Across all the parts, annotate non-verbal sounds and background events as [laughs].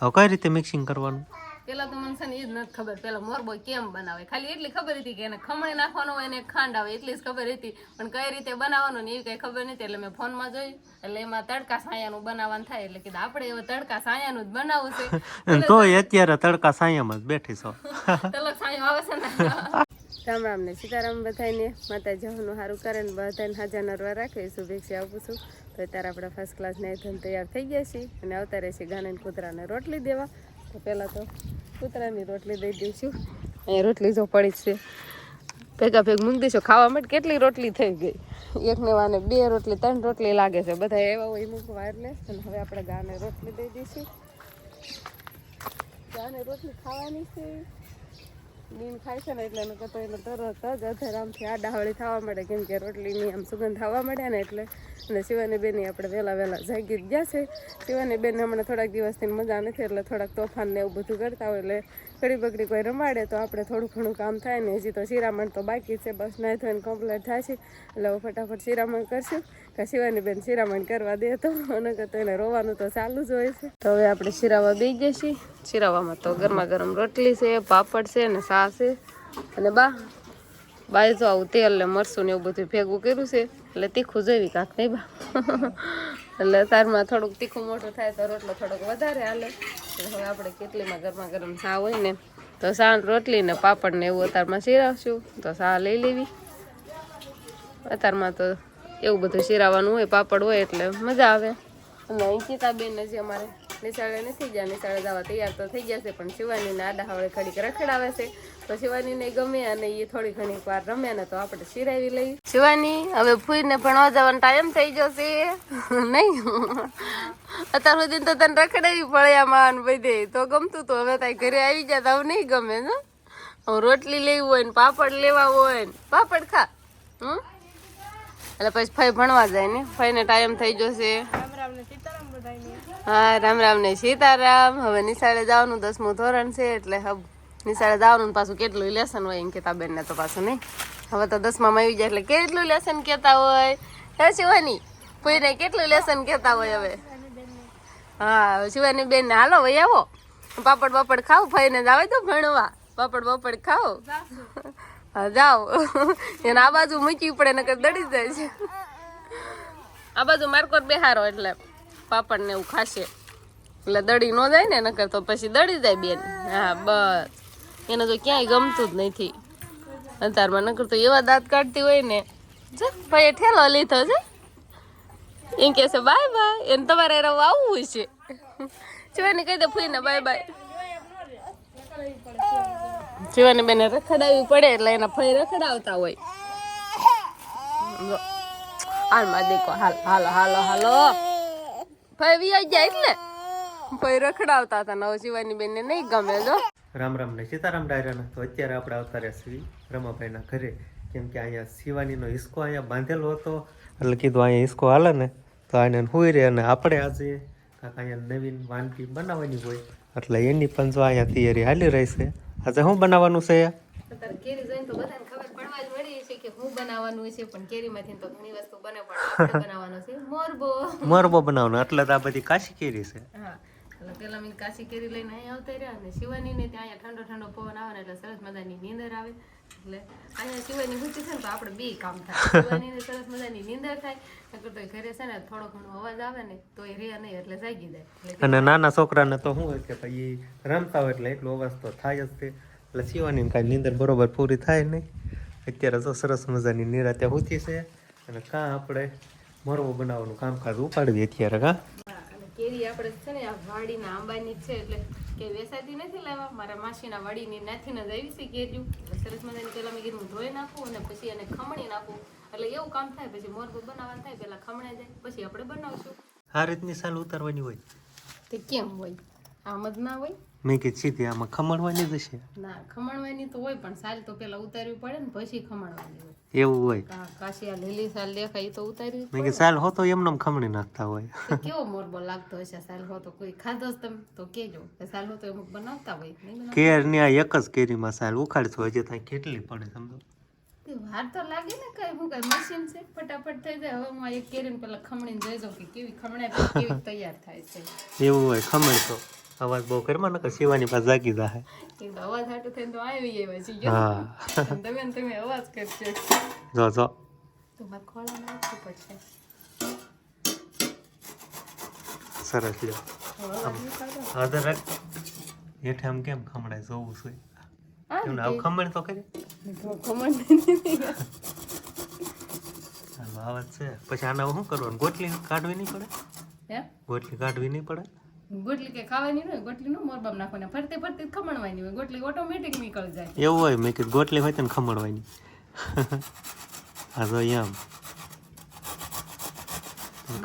હવે કઈ રીતે મિક્સિંગ કરવાનું? પેલા તો મને છે ને એ જ નથી ખબર. પેલા મોરબો કેમ બનાવે? ખાલી એટલી ખબર હતી કે એને ખમણી નાખવાનું હોય ને ખાંડ આવે એટલી જ ખબર હતી. પણ કઈ રીતે બનાવવાનું ને એવી કઈ ખબર નથી એટલે મેં ફોનમાં જોયું. એટલે એમાં તડકા સાયાનું બનાવવાનું થાય. એટલે કીધું આપણે હવે તડકા સાયાનું જ બનાવવું છે. [laughs] તોય અત્યારે તડકા સાયામાં જ બેઠી છો. [laughs] તલક સાયો આવે છે ને. [laughs] રામ રામ ને સીતારામ બધાને માતા જવાનું સારું કરે ને બધાને હાજર નરવા રાખે. શુભેચ્છા આપું છું. તો અત્યારે આપણે ફર્સ્ટ ક્લાસ નાયથન તૈયાર થઈ ગયા છીએ અને આવતા રહેશે ગાને કૂતરાને રોટલી દેવા. તો પહેલાં તો કૂતરાની રોટલી દઈ દઈશું અહીંયા રોટલી જો પડી છે. ભેગા ભેગ મૂકી દઈશું. ખાવા માટે કેટલી રોટલી થઈ ગઈ? એકને વાને બે રોટલી, ત્રણ રોટલી લાગે છે. બધા એવા હોય મૂકવા એટલે અને હવે આપણે ગાને રોટલી દઈ દઈશું. ગાને રોટલી ખાવાની છે. નીમ ખાય છે ને એટલે એને કહેતો એને તરત જ અધરામથી આડાહળી થવા માંડે. કેમ કે રોટલીની આમ સુગંધ થવા માંડે ને એટલે. અને શિવાની બેની આપણે વહેલા વહેલા જાગી ગયા છે. શિવાની બેન હમણાં થોડાક દિવસથી મજા નથી એટલે થોડાક તોફાન ને એવું બધું કરતા હોય એટલે ઘડી બગડી કોઈ રમાડે તો આપણે થોડું ઘણું કામ થાય ને હજી તો શિરામણ તો બાકી છે. બસ નાઈ ધોઈને કમ્પ્લીટ થાય છે એટલે ફટાફટ શિરામણ કરશું. કે શિવાની બેન શિરામણ કરવા દે તો. અને તો એને રોવાનું તો ચાલુ જ હોય છે. તો હવે આપણે શિરાવા બી જઈશું શિરાવામાં તો ગરમા ગરમ રોટલી છે, પાપડ છે ને સા છે. અને બા બાય જો આવું તેલ ને મરસું ને એવું બધું ભેગું કર્યું છે. એટલે તીખું જોઈવી કાંક નહીં બા. એટલે તારમાં થોડુંક તીખું મોટું થાય તો રોટલો થોડોક વધારે હાલે. હવે આપણે કેટલીમાં ગરમા ગરમ સા હોય ને, તો સા રોટલી ને પાપડ ને એવું અતારમાં શીરાવશું. તો સા લઈ લેવી. અત્યારમાં તો એવું બધું શીરાવાનું હોય, પાપડ હોય એટલે મજા આવે. અને અંકિતાબેન જે અમારે નિશાળે નથી ગયા નિશાળે જવા તૈયાર તો થઈ ગયા છે પણ શિવાનીને આડા હવે ઘડીક રખડાવે છે. તો શિવાનીને ગમે અને એ થોડી ઘણી વાર રમે ને તો આપણે શિરાવી લઈ શિવાની, હવે ફૂઈને ભણવા જવાનો ટાઈમ થઈ જશે. નહીં? અત્યાર સુધી તો તને રખડાવી પડે આમાં બધે. તો ગમતું તો હવે તારી ઘરે આવી જાય તો નહીં ગમે ને રોટલી લેવી હોય ને પાપડ લેવા હોય ને પાપડ ખા હમ એટલે પછી ફઈ ભણવા જાય ને, ફઈને ટાઈમ થઈ જશે. હા, રામ રામ ને સીતારામ. હવે નિશાળે જવાનું દસમું ધોરણ છે, એટલે હબ, નિશાળે જવાનું પાછું કેટલું લેસન હોય એમ કેતા બેન ને તો પાછું, નહીં? હવે તો દસમામાં આવી જાય એટલે કેટલું લેસન કેતા હોય. હે, શિવાની? કોઈને કેટલું લેસન કેતા હોય હવે? હા શિવાની બેન હાલો ભાઈ આવો. પાપડ બાપડ ખાવ ફઈને જાવે તો ભણવા. પાપડ પાપડ ખાઓ. હા, જાઓ. એને આ બાજુ મૂકવી પડે નકર દડી જાય છે. આ બાજુ માર્કોટ બેહારો એટલે. પાપડ ને એવું ખાશે. એટલે દડી ન જાય ને નકર તો પછી દડી જાય બેન. હા, બસ. એને તો ક્યાંય ગમતું જ નથી. અંતારમાં નકર તો એવા દાંત કાઢતી હોય ને. ભાઈ ઠેલો લીધો છે. એમ કે છે, બાય બાય. એને તમારે રહેવા આવવું છે. શિવાની કહી દે, ફૂઈને બાય બાય. જીવાની બેને રખડાવી પડે એટલે એના ફઈ રખડાવતા હોય. હાલમાં દેખો હાલ, હાલો હાલો હાલો. ફઈ વી જાય એટલે ફઈ રખડાવતા હતા નવ શિવાની બેનને નહીં ગમે જો. રામ રામ ને સીતારામ ડાયરાના. તો અત્યારે આપણે આવતા રહ્યા શ્રી રમાભાઈના ઘરે. કેમ કે અહીંયા શિવાનીનો હિસ્કો અહીંયા બાંધેલો હતો. એટલે કીધું અહીંયા હિસકો હાલે ને. તો આને હુઈ રહે અને આપણે આજે કાંક અહીંયા નવીન વાનગી બનાવવાની હોય. એટલે એની પણ જો અહીંયા તૈયારી હાલી રહી છે. આજે શું બનાવવાનું છે કેરી જોઈને તો બધાને ખબર પડવા જ મળી છે કે હું બનાવવાનું છે પણ કેરીમાંથી તો ઘણી વસ્તુ બને પણ બનાવવાનો છે. મોરબો. મોરબો બનાવવાનો એટલે તો આ બધી કાશી કેરી છે. હા એટલે પેલા મેં કાશી કેરી લઈને અહીંયા આવતા રહ્યા અને શિવાની ને ત્યાં અહીંયા ઠંડો ઠંડો પવન આવે ને એટલે સરસ મજાની નીંદર આવે. એટલે અહીંયા શિવાની ગુચી છે ને તો આપણે બે કામ થાય. શિવાની ને સરસ મજાની નીંદર થાય નકર તો ઘરે છે ને થોડો ઘણો અવાજ આવે ને તો એ રહ્યા નહીં એટલે જાગી જાય. અને નાના છોકરાને તો શું હોય કે ભાઈ રમતા હોય એટલે એટલો અવાજ તો થાય જ તે એટલે શિવાની કાંઈ નીંદર બરોબર પૂરી થાય નહીં. અત્યારે તો સરસ મજાની નિરાતે હોતી છે અને કાં આપણે મરવો બનાવવાનું કામકાજ ઉપાડવી અત્યારે કા? અને કેરી આપણે છે ને આ વાડીના આંબાની છે એટલે કે વેસાતી નથી લાવવા મારા માસીના વાડીની નાથી જ આવી છે કેરીઓ. સરસ મજાની પેલા મેં કીધું ધોઈ નાખું અને પછી એને ખમણી નાખું. એટલે એવું કામ થાય પછી મોરબો બનાવવાનું થાય પેલા ખમણે જાય પછી આપણે બનાવશું. આ રીતની સાલ ઉતારવાની હોય? તે કેમ હોય? આમ જ ના હોય? મેં કે સીધી આમાં ખમણવાની જ છે. ના ખમણવાની તો હોય પણ સાલ તો પેલા ઉતારવી પડે ને પછી ખમણવાની હોય. એવું હોય. કાશી આ લીલી સાલ દેખાય તો ઉતારવી જ મેં કે સાલ હો તો એમને ખમણી નાખતા હોય. કેવો મોરબો લાગતો હશે? સાલ હો તો કોઈ ખાધો જ તમે? તો કેજો. કે સાલ હો તો અમુક બનાવતા હોય. કેર બનાવતા? આ એક જ કેરીમાં સાલ ઉખાડતો હોય જે ત્યાં કેટલી પડે સમજો. તે વાર તો લાગે ને કઈ હું કઈ મશીન છે? ફટાફટ થઈ જાય. હવે હું એક કેરીને પેલા ખમણીને જોઈ જાઉં કે કેવી ખમણે કેવી તૈયાર થાય છે. એવું હોય ખમણ તો અવાજ બહુ કરમાં નકર શિવાની પાસે જાગી જાહે. અવાજ હાટું થઈને તો આવી આવ્યા છીએ હા. તમે ને તમે અવાજ કરશો જો જો. તમારે ખોળા નાખવું પડશે. સરસ લ્યો. અદરક હેઠે આમ કેમ ખમણાય? જોવું છું. એમને આવું ખમણ તો કરી. ખમણ નથી. છે. પછી આના શું કરવાનું? ગોટલી કાઢવી નહીં પડે? હે? ગોટલી કાઢવી નહીં પડે? ગોટલી કે ખાવાની ન હોય ગોટલી નું મોરબામ નાખવાની. ફરતે ફરતે ખમણવાની હોય ગોટલી ઓટોમેટિક નીકળી જાય. એવું હોય મેં કીધું ગોટલી હોય તો ખમણવાની. હા તો એમ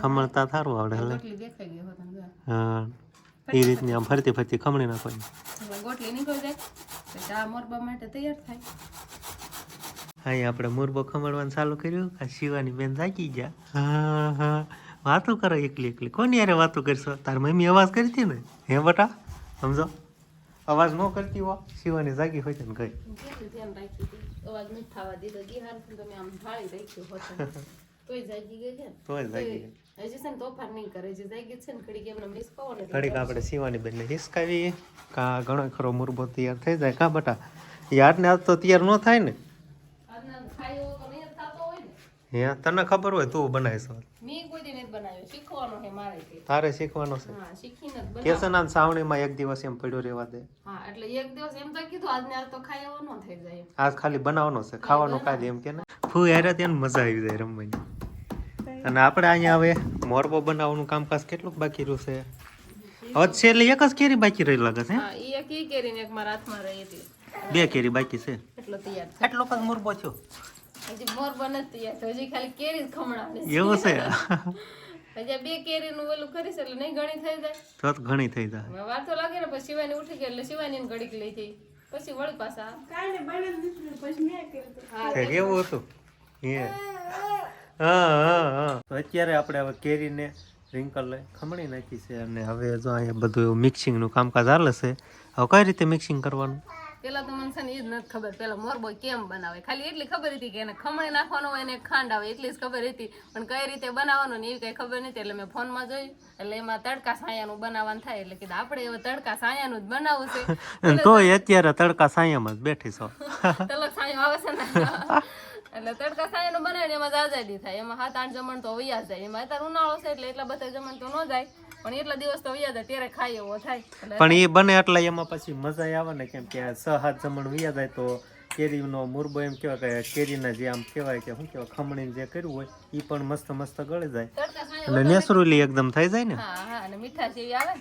ખમણતા થારું આવડે એટલે ગોટલી દેખાઈ ગઈ હોત હા. એ રીતની આમ ફરતી ફરતી ખમણી નાખવાની. ગોટલી નીકળી જાય. તો આ મોરબા માટે તૈયાર થાય. અહીં આપણે મોરબો ખમણવાનું ચાલુ કર્યું. આ શિવાની બેન જાગી ગયા. હા હા. વાતો કરો એકલી એકલી. કોની યારે વાતો કરશો? તાર મમ્મી અવાજ કરી હતી ને? હે બટા સમજો? અવાજ ન કરતી હો શિવાની જાગી હોય ને કઈ અવાજ નથી થવા દીધો. ગી હાર તમે આમ ઢાળી રાખ્યું હોત તોય જાગી ગઈ છે ને? તોય જાગી ગઈ. હજી છે ને તોફાન નહીં કરે. જે જાગી છે ને ઘડીક એમને મિસ કહો ને ઘડીક આપણે શિવાની બેનને હિસકાવી કા ઘણો ખરો મુરબો તૈયાર થઈ જાય. કા બટા યાર ને આજ તો તૈયાર ન થાય ને આજના ખાયો તો નહીં જ થતો હોય ને હે? તને ખબર હોય તું બનાવીશ મેં કોઈ દી બનાવ્યો. શીખવાનો છે મારે તારે શીખવાનો છે? હા શીખીને જ બનાવ. કેસનાન સાવણીમાં એક દિવસ એમ પડ્યો રહેવા દે. હા એટલે એક દિવસ એમ તો કીધું આજને આજ તો ખાઈ થઈ જાય આજ ખાલી બનાવવાનો છે ખાવાનો કાજ એમ કે ને? ફૂ યારે ત્યાં મજા આવી જાય રમવાની. અને આપણે અહીંયા હવે મોરબો બનાવવાનું કામકાજ કેટલું બાકી રહ્યું છે? હવે એટલે એક જ કેરી બાકી રહી લાગે છે હા? એક કેરી ને એક મારા હાથમાં રહી હતી. બે કેરી બાકી છે. એટલો તૈયાર એટલો જ મોરબો છો છે હજી મોર બને જ તૈયાર હજી ખાલી કેરી જ ખમણાવાની એવું છે? હજી બે બે કેરીનું ઓલું કરીશ એટલે નહીં ઘણી થઈ જાય. તો ઘણી થઈ જાય. વાર તો લાગે ને પછી શિવાની ઉઠી ગઈ એટલે શિવાની ને ઘડીક લઈ જઈ. પછી વળી પાછા હા. છે એવું હતું? હે હા હા હા. તો અત્યારે આપણે હવે કેરીને રિંકલ ખમણી નાખી છે અને હવે જો અહીંયા બધું એવું મિક્સિંગનું કામકાજ ચાલે છે. હવે કઈ રીતે મિક્સિંગ કરવાનું? પેલા તો મને છે ને એ જ નથી ખબર પેલા મોરબો કેમ બનાવે? ખાલી એટલી ખબર હતી કે એને ખમણી નાખવાનો હોય ને ખાંડ આવે એટલી જ ખબર હતી. પણ કઈ રીતે બનાવવાનું ને એવી કઈ ખબર નથી એટલે મેં ફોનમાં જોયું. એટલે એમાં તડકા સાયાનું બનાવવાનું થાય એટલે કીધું આપણે એવા તડકા સાયાનું જ બનાવવું છે. [laughs] તો અત્યારે તડકા સાયામાં જ બેઠી છો. [laughs] તલક સાયો આવે છે ને. [laughs] એટલે તડકા સાયાનું બનાવીને એમાં જ આઝાદી થાય. એમાં સાત આઠ જમણ તો વૈયા જાય. એમાં અત્યારે ઉનાળો છે એટલે એટલા બધા જમણ તો ન જાય. પણ એટલા દિવસ તો વૈયા જાય ત્યારે ખાય એવો થાય. પણ એ બને એટલે એમાં પછી મજા આવે ને કેમ કે છ સાત જમણ વયા જાય તો કેરીનો મુરબો એમ કેવાય કે કેરીના જે આમ કહેવાય કે શું કહેવાય ખમણી જે કર્યું હોય એ પણ મસ્ત મસ્ત ગળી જાય. એટલે નેચરલી એકદમ થઈ જાય ને? હા હા અને મીઠા જેવી આવે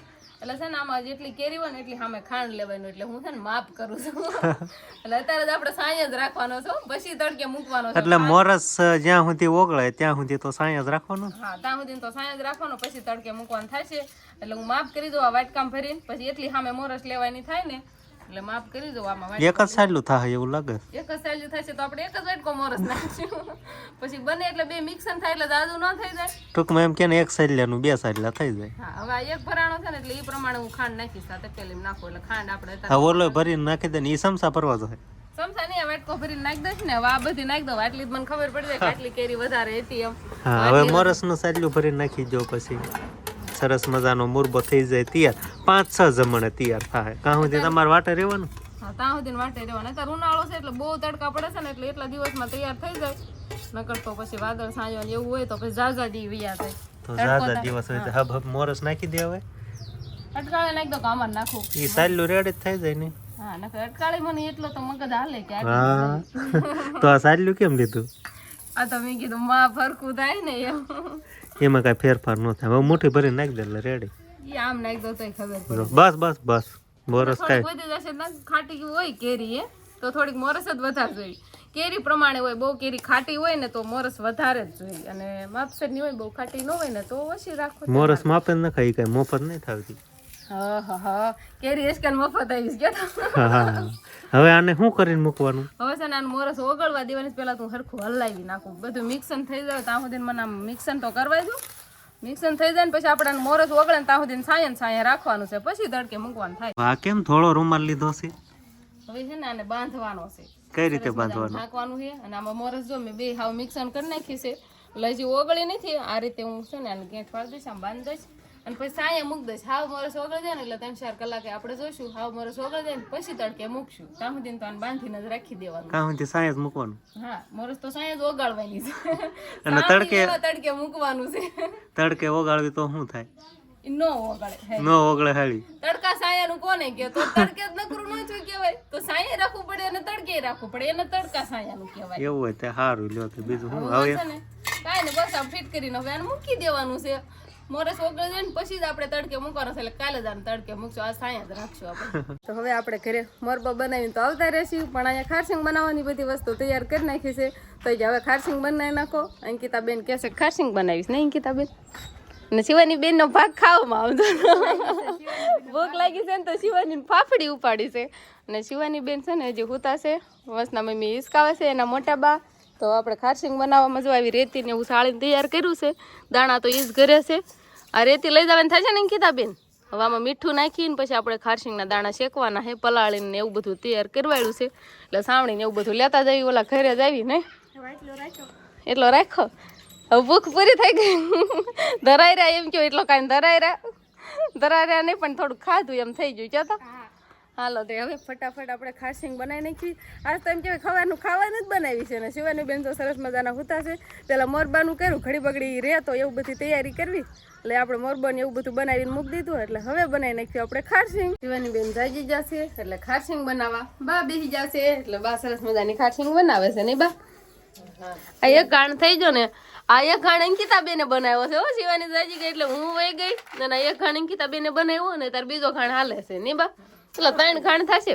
એટલે છે ને આમાં જેટલી કેરી હોય ને એટલી સામે ખાંડ લેવાનું એટલે હું છે ને માફ કરું છું. [laughs] એટલે અત્યારે જ આપણે સાંય જ રાખવાનો છો પછી તડકે મૂકવાનો છે. એટલે મોરસ જ્યાં સુધી ઓગળે ત્યાં સુધી તો સાંય જ રાખવાનું? હા ત્યાં સુધી તો સાંય જ રાખવાનો પછી તડકે મૂકવાનું થાય છે એટલે હું માફ કરી દઉં આ વાટકામ ભરીને પછી એટલી સામે મોરસ લેવાની થાય ને એટલે માફ કરી દઉં આમાં એક જ સાયલું થાય એવું લાગે? એક જ સાઈઝ થશે તો આપણે એક જ વાટકો મોરસ નાખીશું. [laughs] પછી બને એટલે બે મિક્સન થાય એટલે દાદુ ન થઈ જાય. ટૂંકમાં એમ કે એક સાયલાનું બે સાયલા થઈ જાય. હા હવે એક ભરાણો છે ને એટલે એ પ્રમાણે હું ખાંડ નાખીશ નાખું. એટલે ખાંડ આપણે અત્યારે ઓલો ભરીને નાખી દે ને એ સમસા ભરવા સમસા નહીં ભરીને નાખી દઈશ ને. હવે આ બધી નાખી દઉં. આટલી મને ખબર પડી જાય કે આટલી કેરી વધારે હતી એમ. હા હવે મોરસનું સાયલું ભરીને નાખી દો પછી. સરસ મજાનો મુરબો થઈ જાય તૈયાર. પાંચ છ જમણે તૈયાર થાય. કાં સુધી તમારે વાટે રહેવાનું? હા ત્યાં સુધી વાટે રહેવાનું. અત્યારે ઉનાળો છે એટલે બહુ તડકા પડે છે ને એટલે એટલા દિવસમાં તૈયાર થઈ જાય. નકર તો પછી વાદળ સાંજો એવું હોય તો પછી જાજા દી વૈયા થાય. તો જાજા દિવસ હોય તો હબ હબ મોરસ નાખી દે હવે અટકાળે નાખ દો કામર નાખો. ઈ એ રેડ જ થઈ જાય ને. હા નકર અટકાળે મને એટલો તો મગજ હાલે કે હા. [laughs] તો આ સાયલું કેમ લીધું? આ તો મેં કીધું માં ફરકું થાય ને એમ. એમાં કાંઈ ફેરફાર ન થાય. હવે મુઠ્ઠી ભરીને નાખી દે એટલે રેડી. આમ નાખી દો તોય ખબર પડે. બસ બસ બસ. મોરસ કાંઈ. ખાટી હોય કેરી એ તો થોડીક મોરસ જ વધારે જોઈએ. કેરી પ્રમાણે હોય બહુ કેરી ખાટી હોય ને તો મોરસ વધારે જ જોઈએ. અને માપસરની હોય બહુ ખાટી ન હોય ને તો ઓછી રાખો મોરસ માપે ન ખાઈ કઈ મફત નહીં થતી હા હા હા. કેરી એસકાન મફત આવી હા હવે આને શું કરીને મૂકવાનું? હવે છે ને આને મોરસ ઓગળવા દેવાની પહેલા તું હરખું હલાવી નાખું. બધું મિક્સન થઈ જાય ત્યાં સુધી મને આમ મિક્સન તો કરવા દઉં મિક્સન થઈ જાય ને પછી આપણે મોરસ ઓગળે ને ત્યાં સુધી સાયન સાયન રાખવાનું છે પછી તડકે મૂકવાનું થાય. આ કેમ થોડો રૂમાલ લીધો છે? હવે છે ને આને બાંધવાનો છે. કઈ રીતે બાંધવાનું? નાખવાનું છે. અને આમાં મોરસ જો મેં બે હાવ મિક્સન કરી નાખી છે. લજી ઓગળી નથી. આ રીતે હું છે ને આને ગેંઠ વાળી દઈશ આમ બાંધી દઈશ. અને પછી સાંજે મૂકી દઈશ. હાવ મોરસ ઓગળી જાય ને એટલે ત્રણ ચાર કલાકે આપણે જોઈશું. હાવ મોરસ ઓગળી જાય ને પછી તડકે મૂકશું. ત્યાં સુધી તો આને બાંધીને જ રાખી દેવાનું. કાં સુધી સાયન્સ મૂકવાનું. હા મોરસ તો સાંજે જ ઓગાળવાની છે. અને તડકે- તડકે મૂકવાનું છે. તડકે ઓગાળવી તો શું થાય? નો ઓગાળે હાળી તડકા સાયાનું કોને કે તો તડકે જ નકરું ન છું કહેવાય. તો સાયે રાખવું પડે અને તડકે રાખવું પડે. એને તડકા સાયાનું કહેવાય. એવું હોય તે સારું લ્યો તો બીજું હું હવે કાઈ ને બસ આ ફિટ કરીને હવે આને મૂકી દેવાનું છે. મોરસ ઓગળે જાય ને પછી જ આપણે તડકે મૂકવાનું છે. એટલે કાલે જ આને તડકે મૂકશું. આ સાયા જ રાખશું આપણે. તો હવે આપણે ઘરે મોરબો બનાવીને તો આવતા રહેશું. પણ અહીંયા ખારસિંગ બનાવવાની બધી વસ્તુ તૈયાર કરી નાખી છે. તો હવે ખારસિંગ બનાવી નાખો. અંકિતાબેન કહેશે કે ખારસિંગ બનાવીશ નહીં અંકિતાબેન? અને શિવાની બેન નો ભાગ ખાવામાં આવતો ભૂખ લાગી છે ને તો શિવાની ફાફડી ઉપાડી છે. અને શિવાની બેન છે ને હજી હુતા છે. વસના મમ્મી હિસકાવે છે એના મોટા બા. તો આપણે ખારસિંગ બનાવવામાં જો આવી રેતી ને એવું સાળીને તૈયાર કર્યું છે. દાણા તો ઈજ ઘરે છે. આ રેતી લઈ જવાની થશે ને કીધા બેન? હવે આમાં મીઠું નાખીને પછી આપણે ખારસિંગના દાણા શેકવાના છે પલાળીને ને એવું બધું તૈયાર કરવાયું છે. એટલે સાવણીને એવું બધું લેતા જવી ઓલા ઘરે જ આવી ને. એટલો રાખો ભૂખ પૂરી થઈ ગઈ. ધરાઈ રહ્યા, એમ કહો એટલો કાંઈ ધરાઈ રહ્યા. ધરાઈ રહ્યા નહીં, પણ થોડું ખાધું એમ થઈ ગયું. તો. હાલો, તે હવે ફટાફટ આપણે ખાસિંગ બનાવી નાખી આજ તો એમ કહેવાય ખાવાનું ખાવાનું જ બનાવી છે ને. શિવાની બેન તો સરસ મજાના હુતા છે. પેલા મોરબાનું કર્યું, ઘડી બગડી રહે તો એવું બધી તૈયારી કરવી. એટલે આપણે મોરબાને એવું બધું બનાવીને મૂકી દીધું. એટલે હવે બનાવી નાખ્યું આપણે ખારસિંગ શિવાની બેન જાગી જશે, એટલે ખારસિંગ બનાવવા. બા બેસી જશે. એટલે બા સરસ મજાની ખારસિંગ બનાવે છે, નહીં બા? એક કાણ થઈ ગયો ને. આ એક ગાણ અંકિતા બેને બનાવ્યો છે હો શિવાની જાજી ગઈ એટલે હું વહી ગઈ અને એક ગાણ અંકિતા બેને બનાવ્યો ને તાર બીજો ખાણ હાલે છે નહીં બા? એટલે ત્રણ ખાણ થશે.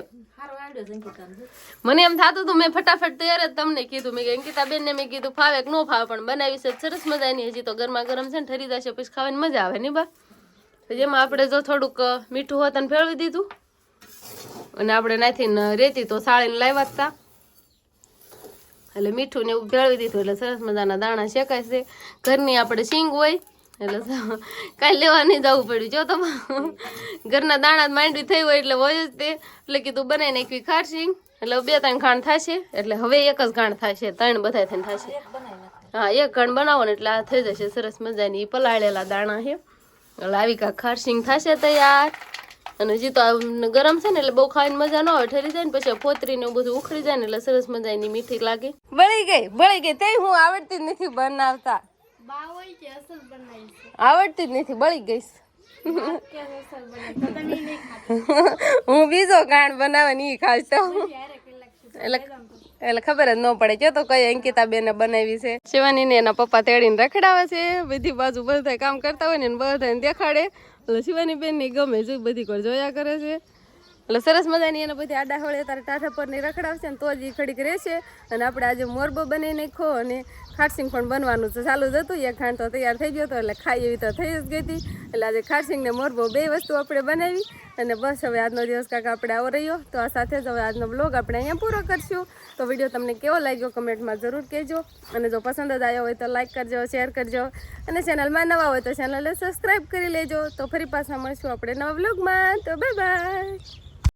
મને એમ થતું હતું મેં ફટાફટ તૈયાર જ તમને કીધું. મેં અંકિતા બેન ને મેં કીધું ફાવે કે ન ફાવે પણ બનાવી છે સરસ મજાની. હજી તો ગરમા ગરમ છે ને ઠરી જશે પછી ખાવાની મજા આવે ને બા? જેમાં આપણે જો થોડુંક મીઠું હોત અને ફેરવી દીધું. અને આપણે નાથી રેતી તો સાળીને લાવ્યા જ તા. એટલે મીઠું ને એવું ભેળવી દીધું એટલે સરસ મજાના દાણા શેકાય છે. ઘરની આપણે શીંગ હોય એટલે કાંઈ લેવા નહીં જવું પડ્યું. જો તમે ઘરના દાણા માંડવી થઈ હોય એટલે હોય જ તે. એટલે કીધું બનાવી નાખવી ખારશીંગ એટલે બે ત્રણ ઘાણ થશે. એટલે હવે એક જ ઘાણ થશે. ત્રણ બધા થઈને થશે. હા એક ઘાણ બનાવો ને એટલે આ થઈ જશે સરસ મજાની પલાળેલા દાણા છે એટલે આવી કાંક ખારશીંગ થશે તૈયાર. અને હજી તો ગરમ છે ને એટલે બહુ ખાવાની મજા ન આવે. ઠરી જાય ને પછી ફોતરીને બધું ઉખડી જાય ને એટલે સરસ મજા એની મીઠી લાગે. બળી ગઈ બળી ગઈ. તે હું આવડતી જ નથી બનાવતા. આવડતી જ નથી બળી ગઈશ હું બીજો ગાણ બનાવવાની ઈ ખાસ તો. એટલે એટલે ખબર જ ન પડે. કે તો કઈ અંકિતા બેને બનાવી છે. શિવાની ને એના પપ્પા તેડીને રખડાવે છે. બધી બાજુ બધા કામ કરતા હોય ને બધાને દેખાડે. એટલે શિવાની બેનની ગમે જો બધી કોઈ જોયા કરે છે. એટલે સરસ મજાની એને બધી આડા હોળે તારે ટાઠા પર ને રખડાવશે ને તો જ એ ખડીક રહેશે. અને આપણે આજે મોરબો બનાવી નાખો અને ખારસિંગ પણ બનવાનું છે. ચાલુ જ હતું, એક ખાંડ તો તૈયાર થઈ ગયો હતો, એટલે ખાઈ એવી તો થઈ જ ગઈ હતી. એટલે આજે ખાટસિંગને મોરબો બે વસ્તુ આપણે બનાવી અને બસ હવે આજનો દિવસ કાંક આપણે આવો રહ્યો. તો આ સાથે જ હવે આજનો બ્લોગ આપણે અહીંયા પૂરો કરશું. તો વીડિયો તમને કેવો લાગ્યો કમેન્ટમાં જરૂર કહેજો. અને જો પસંદ જ આવ્યો હોય તો લાઈક કરજો શેર કરજો. અને ચેનલમાં નવા હોય તો ચેનલને સબસ્ક્રાઈબ કરી લેજો. તો ફરી પાછા મળશું આપણે નવા બ્લોગમાં તો બાય બાય